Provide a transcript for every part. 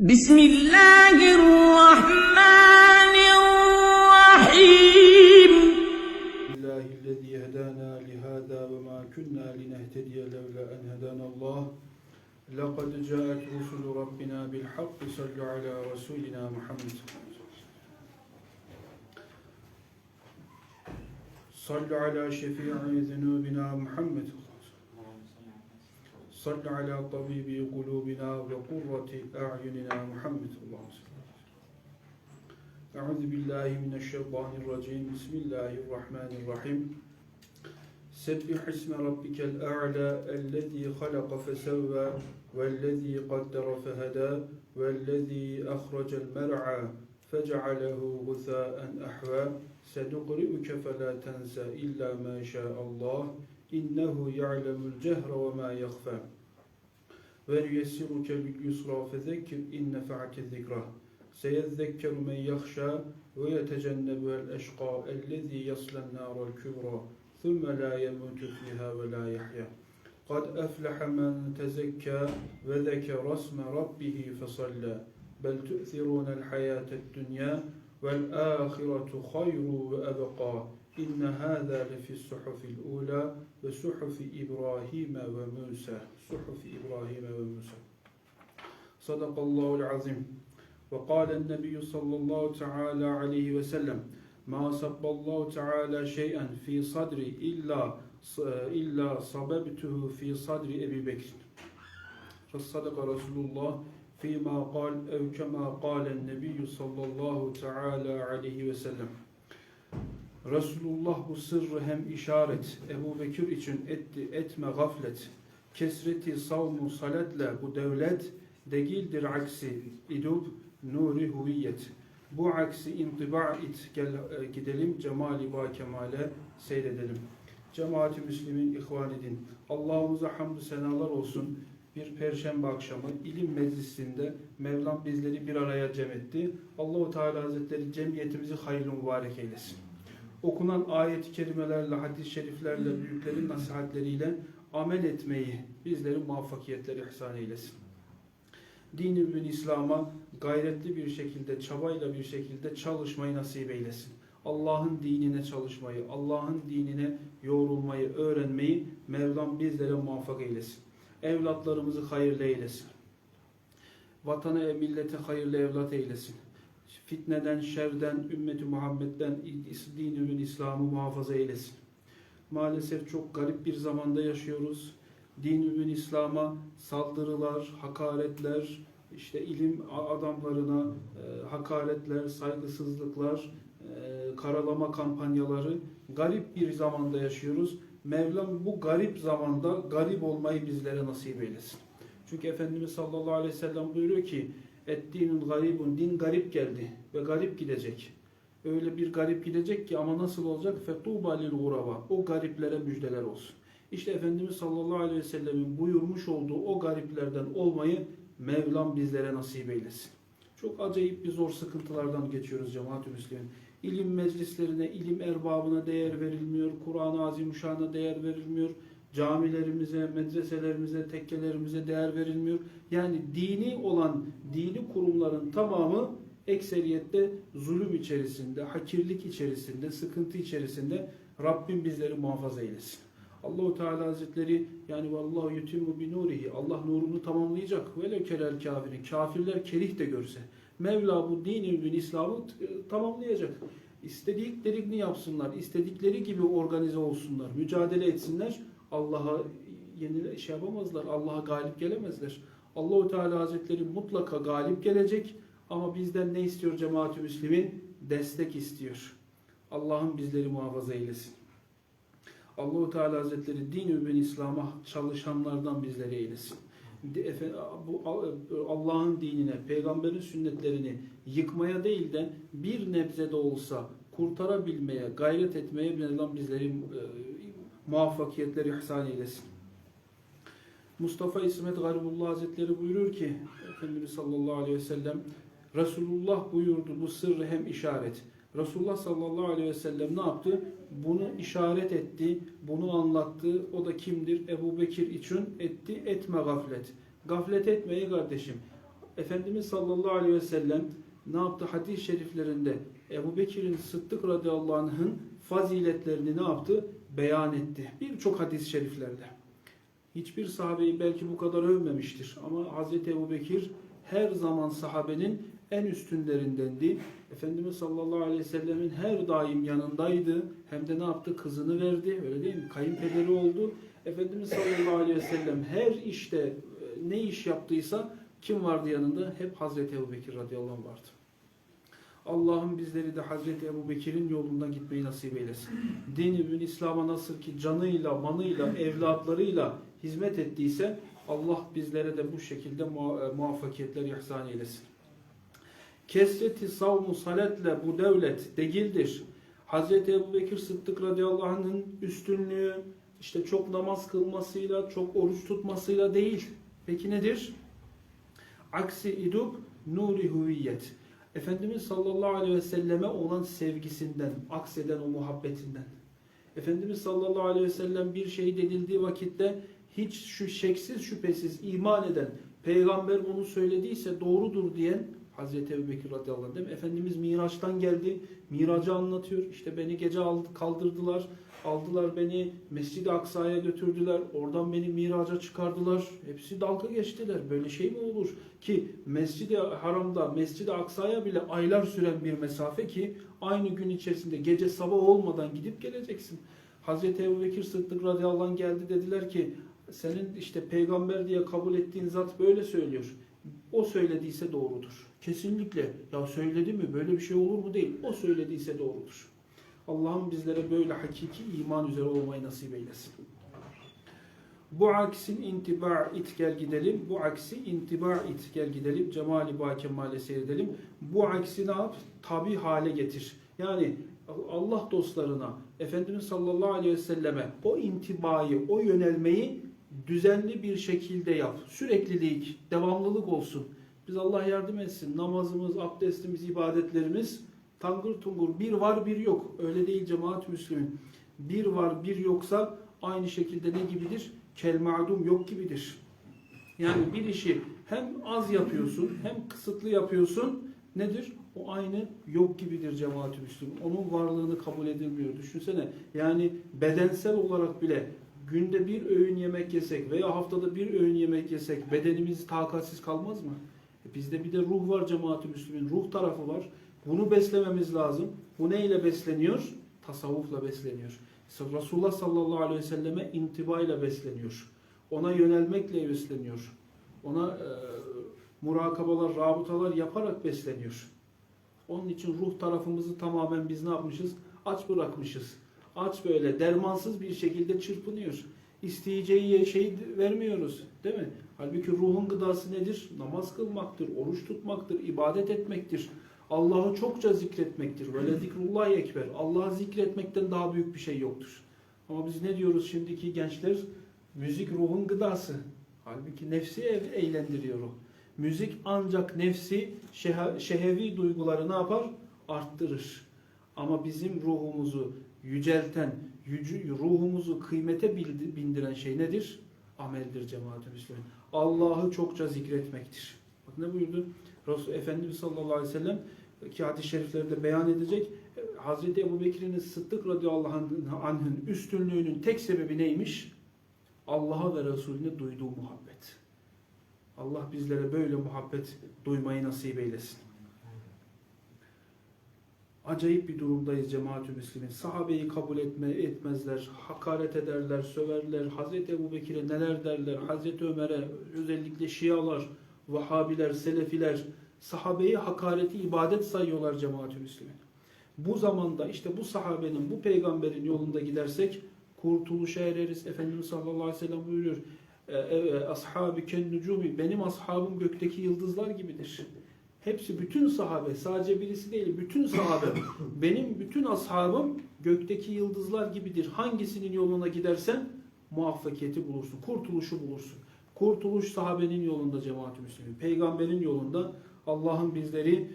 بسم الله الرحمن الرحيم. الله الذي هدانا لهذا وما كنا لنهتدي لولا أن هدانا الله. لقد جاءت رسل ربنا بالحق صلوا على رسولنا محمد. صلوا على شفيع ذنوبنا محمد. صل على طبيب قلوبنا وقرة أعيننا محمد اللهم صل أعوذ بالله من الشيطان الرجيم. بسم الله الرحمن الرحيم. سبح اسم ربك الأعلى الذي خلق فسوى والذي قدر فهدى والذي أخرج المرعى فجعله غثاء أحوى. سنقرئك فلا تنسى إلا ما شاء الله. إنه يعلم الجهر وما يخفى. ونيسرك باليسرى فذكر إن نفعت الذكرى سيذكر من يخشى ويتجنبها الأشقى الذي يصلى النار الكبرى ثم لا يموت فيها ولا يحيا قد أفلح من تزكى وذكر اسم ربه فصلى بل تؤثرون الحياة الدنيا والآخرة خير وأبقى إن هذا لفي الصحف الأولى وصحف إبراهيم وموسى. صحف إبراهيم وموسى. صدق الله العظيم. وقال النبي صلى الله تعالى عليه وسلم ما صب الله تعالى شيئا في صدري إلا إلا صببته في صدر أبي بكر. فصدق رسول الله فيما قال أو كما قال النبي صلى الله تعالى عليه وسلم. Resulullah bu sırrı hem işaret Ebu Bekir için etti etme gaflet. Kesreti savmu salatle bu devlet değildir aksi idub nuri huviyet. Bu aksi intiba it gel e, gidelim cemali ba kemale seyredelim. Cemaati müslimin ihvan edin. Allah'ımıza hamdü senalar olsun. Bir perşembe akşamı ilim meclisinde Mevlam bizleri bir araya cem etti. Allahu Teala Hazretleri cemiyetimizi hayırlı mübarek eylesin okunan ayet-i kerimelerle, hadis-i şeriflerle, büyüklerin nasihatleriyle amel etmeyi bizleri muvaffakiyetler ihsan eylesin. Din-i mübin İslam'a gayretli bir şekilde, çabayla bir şekilde çalışmayı nasip eylesin. Allah'ın dinine çalışmayı, Allah'ın dinine yoğrulmayı, öğrenmeyi Mevlam bizlere muvaffak eylesin. Evlatlarımızı hayırlı eylesin. Vatana millete hayırlı evlat eylesin fitneden, şerden, ümmeti Muhammed'den, dini İslam'ı muhafaza eylesin. Maalesef çok garip bir zamanda yaşıyoruz. Din ümün İslam'a saldırılar, hakaretler, işte ilim adamlarına e, hakaretler, saygısızlıklar, e, karalama kampanyaları garip bir zamanda yaşıyoruz. Mevlam bu garip zamanda garip olmayı bizlere nasip eylesin. Çünkü Efendimiz sallallahu aleyhi ve sellem buyuruyor ki Ettinun garibun. Din garip geldi ve garip gidecek. Öyle bir garip gidecek ki ama nasıl olacak? Fetuba lil guraba. O gariplere müjdeler olsun. İşte Efendimiz sallallahu aleyhi ve sellemin buyurmuş olduğu o gariplerden olmayı Mevlam bizlere nasip eylesin. Çok acayip bir zor sıkıntılardan geçiyoruz cemaat-ü müslimin. İlim meclislerine, ilim erbabına değer verilmiyor. Kur'an-ı Azimuşşan'a değer verilmiyor camilerimize, medreselerimize, tekkelerimize değer verilmiyor. Yani dini olan dini kurumların tamamı ekseriyette zulüm içerisinde, hakirlik içerisinde, sıkıntı içerisinde Rabbim bizleri muhafaza eylesin. Allahu Teala Hazretleri yani vallahu yutimmu bi nurihi Allah nurunu tamamlayacak. Ve lekelel kafirin. Kafirler kerih de görse. Mevla bu bin İslam'ı tamamlayacak. İstediklerini yapsınlar. istedikleri gibi organize olsunlar. Mücadele etsinler. Allah'a yeni şey yapamazlar. Allah'a galip gelemezler. Allahu Teala Hazretleri mutlaka galip gelecek ama bizden ne istiyor cemaat-ü müslimin? Destek istiyor. Allah'ın bizleri muhafaza eylesin. Allahu Teala Hazretleri din ve İslam'a çalışanlardan bizleri eylesin. Allah'ın dinine, peygamberin sünnetlerini yıkmaya değil de bir nebze de olsa kurtarabilmeye, gayret etmeye bizleri muvaffakiyetleri ihsan eylesin. Mustafa İsmet Garibullah Hazretleri buyurur ki Efendimiz sallallahu aleyhi ve sellem Resulullah buyurdu bu sırrı hem işaret. Resulullah sallallahu aleyhi ve sellem ne yaptı? Bunu işaret etti, bunu anlattı. O da kimdir? Ebu Bekir için etti, etme gaflet. Gaflet etmeyi kardeşim. Efendimiz sallallahu aleyhi ve sellem ne yaptı? Hadis-i şeriflerinde Ebu Bekir'in Sıddık radıyallahu anh'ın faziletlerini ne yaptı? Beyan etti. Birçok hadis-i şeriflerde. Hiçbir sahabeyi belki bu kadar övmemiştir. Ama Hazreti Ebu Bekir her zaman sahabenin en üstünlerindendi. Efendimiz sallallahu aleyhi ve sellemin her daim yanındaydı. Hem de ne yaptı? Kızını verdi. Öyle değil mi? Kayınpederi oldu. Efendimiz sallallahu aleyhi ve sellem her işte e, ne iş yaptıysa kim vardı yanında? Hep Hazreti Ebu Bekir radıyallahu anh vardı. Allah'ım bizleri de Hazreti Ebu Bekir'in yolunda gitmeyi nasip eylesin. Din-i bin İslam'a nasıl ki canıyla, manıyla, evlatlarıyla hizmet ettiyse Allah bizlere de bu şekilde e, muvaffakiyetler ihsan eylesin. Kesreti savmu saletle bu devlet degildir. Hazreti Ebu Bekir Sıddık radıyallahu anh'ın üstünlüğü işte çok namaz kılmasıyla, çok oruç tutmasıyla değil. Peki nedir? Aksi idub nuri huviyet. Efendimiz sallallahu aleyhi ve selleme olan sevgisinden, akseden o muhabbetinden. Efendimiz sallallahu aleyhi ve sellem bir şey denildiği vakitte hiç şu şeksiz şüphesiz iman eden, peygamber bunu söylediyse doğrudur diyen Hazreti Ebu Bekir radıyallahu anh değil mi? Efendimiz Miraç'tan geldi, Miracı anlatıyor. İşte beni gece aldı, kaldırdılar, aldılar beni Mescid-i Aksa'ya götürdüler. Oradan beni Miraç'a çıkardılar. Hepsi dalga geçtiler. Böyle şey mi olur? Ki Mescid-i Haram'da, Mescid-i Aksa'ya bile aylar süren bir mesafe ki aynı gün içerisinde gece sabah olmadan gidip geleceksin. Hazreti Ebu Bekir Sıddık radıyallahu anh geldi dediler ki senin işte peygamber diye kabul ettiğin zat böyle söylüyor. O söylediyse doğrudur. Kesinlikle. Ya söyledi mi? Böyle bir şey olur mu? Değil. O söylediyse doğrudur. Allah'ım bizlere böyle hakiki iman üzere olmayı nasip eylesin. Bu aksin intiba it gel gidelim. Bu aksi intiba it gel gidelim. Cemali ba kemale seyredelim. Bu aksi ne yap? Tabi hale getir. Yani Allah dostlarına, Efendimiz sallallahu aleyhi ve selleme o intibayı, o yönelmeyi düzenli bir şekilde yap. Süreklilik, devamlılık olsun. Biz Allah yardım etsin. Namazımız, abdestimiz, ibadetlerimiz tangır tungur. Bir var bir yok. Öyle değil cemaat müslümin. Bir var bir yoksa aynı şekilde ne gibidir? Kel ma'dum yok gibidir. Yani bir işi hem az yapıyorsun hem kısıtlı yapıyorsun. Nedir? O aynı yok gibidir cemaat-i müslümin. Onun varlığını kabul edilmiyor. Düşünsene yani bedensel olarak bile günde bir öğün yemek yesek veya haftada bir öğün yemek yesek bedenimiz takatsiz kalmaz mı? E bizde bir de ruh var cemaat-i müslümin. Ruh tarafı var. Bunu beslememiz lazım. Bu neyle besleniyor? Tasavvufla besleniyor. Resulullah sallallahu aleyhi ve selleme intibayla besleniyor. Ona yönelmekle besleniyor. Ona e, murakabalar, rabıtalar yaparak besleniyor. Onun için ruh tarafımızı tamamen biz ne yapmışız? Aç bırakmışız. Aç böyle dermansız bir şekilde çırpınıyor. İsteyeceği şey vermiyoruz. Değil mi? Halbuki ruhun gıdası nedir? Namaz kılmaktır, oruç tutmaktır, ibadet etmektir. Allah'ı çokça zikretmektir. Böyle zikrullah ekber. Allah'ı zikretmekten daha büyük bir şey yoktur. Ama biz ne diyoruz şimdiki gençler? Müzik ruhun gıdası. Halbuki nefsi eğlendiriyor o. Müzik ancak nefsi şehe- şehevi duyguları ne yapar? Arttırır. Ama bizim ruhumuzu yücelten, ruhumuzu kıymete bindiren şey nedir? Ameldir cemaat-i. Allah'ı çokça zikretmektir. Bak ne buyurdu? Resul Efendimiz sallallahu aleyhi ve sellem ki hadis-i şeriflerde beyan edecek. Hazreti Ebu Bekir'in Sıddık radıyallahu anh'ın üstünlüğünün tek sebebi neymiş? Allah'a ve Resulüne duyduğu muhabbet. Allah bizlere böyle muhabbet duymayı nasip eylesin. Acayip bir durumdayız cemaat-ü müslimin. Sahabeyi kabul etme, etmezler, hakaret ederler, söverler. Hazreti Ebu Bekir'e neler derler, Hazreti Ömer'e özellikle Şialar, Vahabiler, Selefiler sahabeyi hakareti ibadet sayıyorlar cemaat-ü müslimin. Bu zamanda işte bu sahabenin, bu peygamberin yolunda gidersek kurtuluşa ereriz. Efendimiz sallallahu aleyhi ve sellem buyuruyor. "E, e, Ashabı ken nucumi benim ashabım gökteki yıldızlar gibidir. Hepsi bütün sahabe sadece birisi değil bütün sahabe benim bütün ashabım gökteki yıldızlar gibidir. Hangisinin yoluna gidersen muvaffakiyeti bulursun. Kurtuluşu bulursun. Kurtuluş sahabenin yolunda cemaat-i müslümin. Peygamberin yolunda Allah'ın bizleri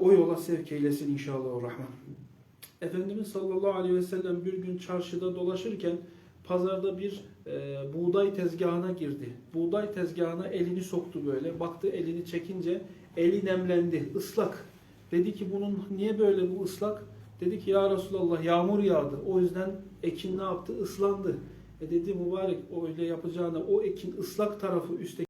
o yola sevk eylesin inşallah rahman. Efendimiz sallallahu aleyhi ve sellem bir gün çarşıda dolaşırken pazarda bir e, buğday tezgahına girdi. Buğday tezgahına elini soktu böyle. Baktı elini çekince eli nemlendi, ıslak. Dedi ki bunun niye böyle bu ıslak? Dedi ki ya Resulallah yağmur yağdı. O yüzden ekin ne yaptı? Islandı. E dedi mübarek o öyle yapacağına o ekin ıslak tarafı üstteki